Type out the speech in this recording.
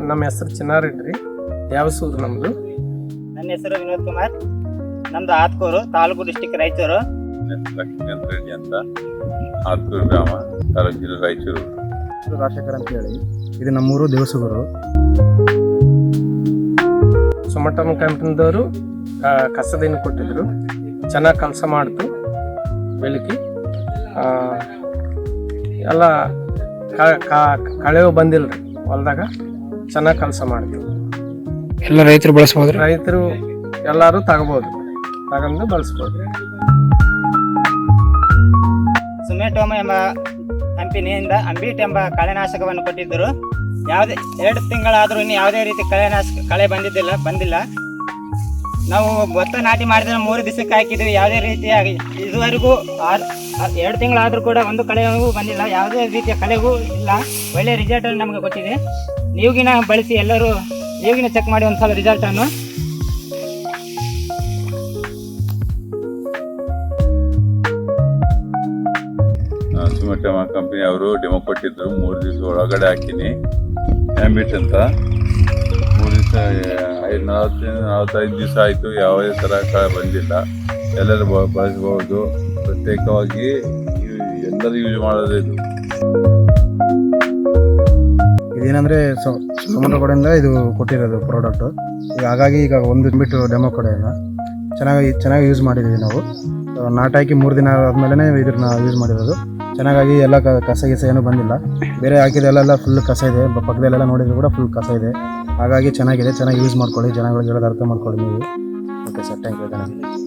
ನಮ್ಮ ಹೆಸರು ಚಿನ್ನಾರೆಡ್ಡಿ. ಯಾವ ಸೂರು ನಮ್ದು? ನನ್ನ ಹೆಸರು ವಿನೋದ್ ಕುಮಾರ್. ನಮ್ದು ಆತ್ಕೂರು ತಾಲೂಕು ಡಿಸ್ಟಿಕ್ ರಾಯಚೂರು. ಲಕ್ಷ್ಮೀಕಾಂತ್ ರೆಡ್ಡಿ ಅಂತ. ಆತ್ಕೂರು ಗ್ರಾಮ ತಾಲೂಕು ಜಿಲ್ಲೆ ರಾಯಚೂರು ರಾಜಶೇಖರ್ ಅಂತ ಹೇಳಿ. ಇದು ನಮ್ಮೂರು ದೇವಸೂರು ಸುಮಟಮ್ ಕಂಪ್ನಿದವರು ಕಸದೇನು ಕೊಟ್ಟಿದ್ರು. ಚೆನ್ನಾಗಿ ಕೆಲಸ ಮಾಡ್ತು ಬೆಳಕಿ ಆ, ಎಲ್ಲ ಕ- ಕ- ಕಳೆವು ಬಂದಿಲ್ಲ ರೀ ಹೊಲ್ದಾಗ. ಚೆನ್ನಾಗಿ ಕೆಲಸ ಮಾಡ್ತೀವಿ. ಎಲ್ಲ ರೈತರು ಬಳಸ್ಬೋದು ರೈತರು ಎಲ್ಲರೂ ತಗೋಬೋದು. ತಗೊಂಡು ಬಳಸ್ಬೋದು. ಸುಮೆಟೋಮ ಎಂಬ ಕಂಪನಿಯಿಂದ ಅಂಬೀಟ್ ಎಂಬ ಕಳೆನಾಶಕವನ್ನು ಕೊಟ್ಟಿದ್ದರು. ಯಾವುದೇ ಎರಡು ತಿಂಗಳಾದರೂ ಇನ್ನು ಯಾವುದೇ ರೀತಿ ಕಳೆನಾಶಕ ಕಳೆ ಬಂದಿದ್ದಿಲ್ಲ ಬಂದಿಲ್ಲ. ನಾವು ಭತ್ತ ನಾಟಿ ಮಾಡಿದ್ರೆ ಮೂರು ದಿವಸಕ್ಕೆ ಹಾಕಿದ್ವಿ ಯಾವುದೇ ರೀತಿಯಾಗಿ ಇದುವರೆಗೂ ಎರಡು ತಿಂಗಳಾದರೂ ಕೂಡ ಒಂದು ಕಳೆಗೂ ಬಂದಿಲ್ಲ. ಯಾವುದೇ ರೀತಿಯ ಕಳೆಗೂ ಇಲ್ಲ. ಒಳ್ಳೆಯ ರಿಸಲ್ಟ್ ನಮಗೆ ಕೊಟ್ಟಿದೆ. ನೀವಿನ ಬಳಸಿ ಎಲ್ಲರೂ ನೀವಿನ ಚೆಕ್ ಮಾಡಿ ಒಂದು ಸಲ ರಿಸಲ್ಟನ್ನು ಕಂಪನಿ ಅವರು ಡೆಮೋ ಕೊಟ್ಟಿದ್ರು. ಮೂರು ದಿವಸ ಒಳಗಡೆ ಹಾಕಿನಿ. ಆ್ಯಂಬಿಟ್ ಅಂತ ಮೂರು ದಿವಸ ನಲವತ್ತು ನಲವತ್ತೈದು ದಿವಸ ಆಯಿತು ಯಾವುದೇ ಥರ ಕ ಬಂದಿಲ್ಲ. ಎಲ್ಲರೂ ಬಳಸ್ಬೋದು. ಪ್ರತ್ಯೇಕವಾಗಿ ಎಲ್ಲರೂ ಯೂಸ್ ಮಾಡೋದೇ ಇದು. ಇದೇನಂದರೆ ಸಮುದ್ರ ಕಡೆಯಿಂದ ಇದು ಕೊಟ್ಟಿರೋದು ಪ್ರಾಡಕ್ಟು ಈಗ ಹಾಗಾಗಿ ಈಗ ಒಂದು ಬಿಟ್ಟು ಡೆಮೋ ಕಡೆಯಿಂದ. ಚೆನ್ನಾಗಿ ಚೆನ್ನಾಗಿ ಯೂಸ್ ಮಾಡಿದ್ದೀವಿ ನಾವು. ನಾಟಿ ಹಾಕಿ ಮೂರು ದಿನ ಆದಮೇಲೆ ಇದನ್ನ ಯೂಸ್ ಮಾಡಿರೋದು. ಚೆನ್ನಾಗಿ ಎಲ್ಲ ಕಸ, ಗಿಸ ಏನೂ ಬಂದಿಲ್ಲ. ಬೇರೆ ಹಾಕಿದೆಲ್ಲ ಫುಲ್ ಕಸ ಇದೆ. ಪಕ್ಕದಲ್ಲೆಲ್ಲ ನೋಡಿದ್ರು ಕೂಡ ಫುಲ್ ಕಸ ಇದೆ. ಹಾಗಾಗಿ ಚೆನ್ನಾಗಿದೆ, ಚೆನ್ನಾಗಿ ಯೂಸ್ ಮಾಡ್ಕೊಳ್ಳಿ, ಜನಗಳಿಗೆ ಹೇಳೋದು ಅರ್ಥ ಮಾಡ್ಕೊಳ್ಳಿ ನೀವು. ಓಕೆ ಸರ್ ಥ್ಯಾಂಕ್ ಯು ಧನ್ಯವಾದ.